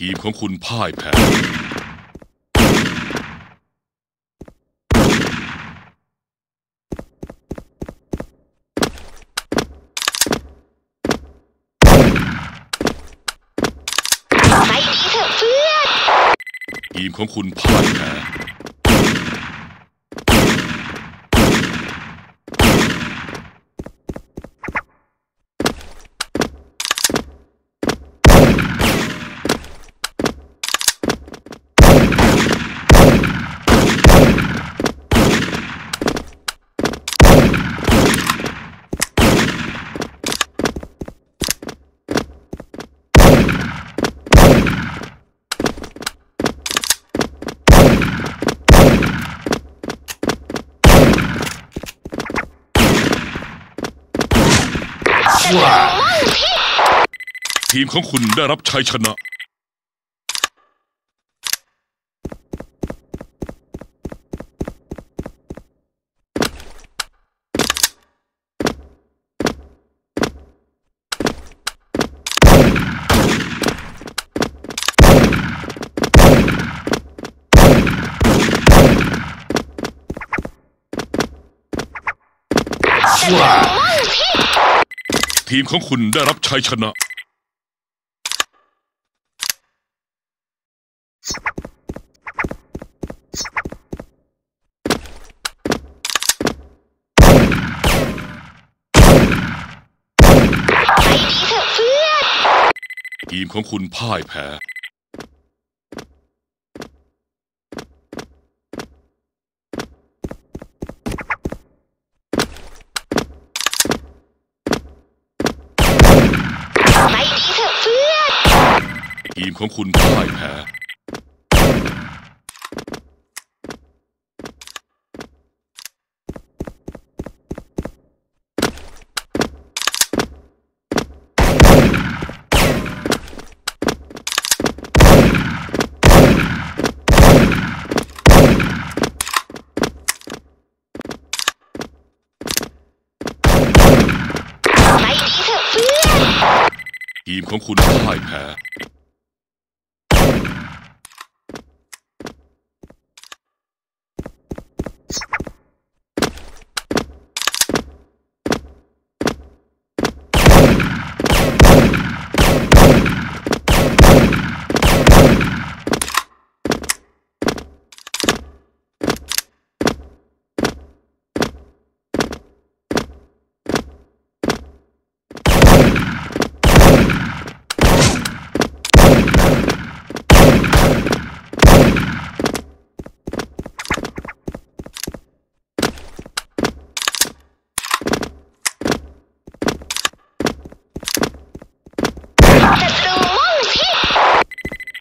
ทีมของคุณพ่ายแพ้ไปดีเถอะเพื่อนทีมของคุณพ่ายแพ้ ทีมของคุณได้รับชัยชนะ ทีมของคุณได้รับชัยชนะไปดีเถอะเพื่อนทีมของคุณพ่ายแพ้ ไปดีเถอะเพื่อน ทีมของคุณพ่ายแพ้ไปดีเถอะเพื่อนทีมของคุณพ่ายแพ้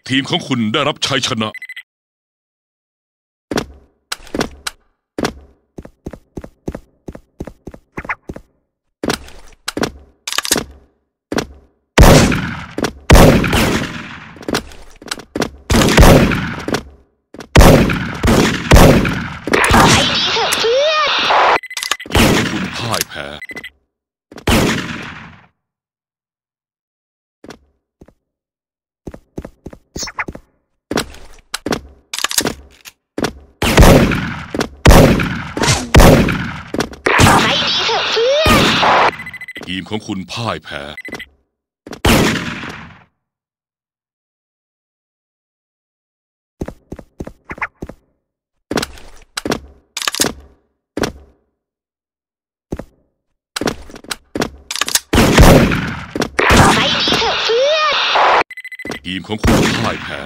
ทีมของคุณได้รับชัยชนะไปดีเถอะเพื่อนทีมของคุณพ่ายแพ้ ไปดีเถอะเพื่อน ทีมของคุณพ่ายแพ้ไปดีเถอะเพื่อนทีมของคุณพ่ายแพ้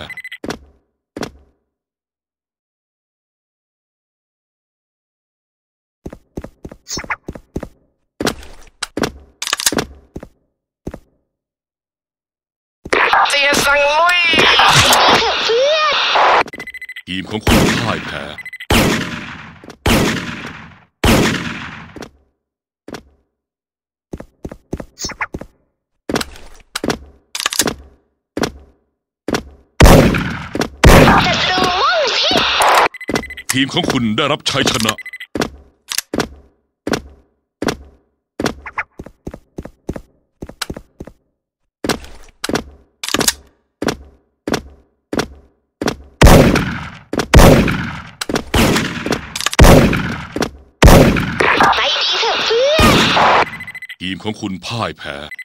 เสียสังมุยไปดีเถอะเพื่อนทีมของคุณพ่ายแพ้ศัตรูมุ่งที่ทีมของคุณได้รับชัยชนะ ทีมของคุณพ่ายแพ้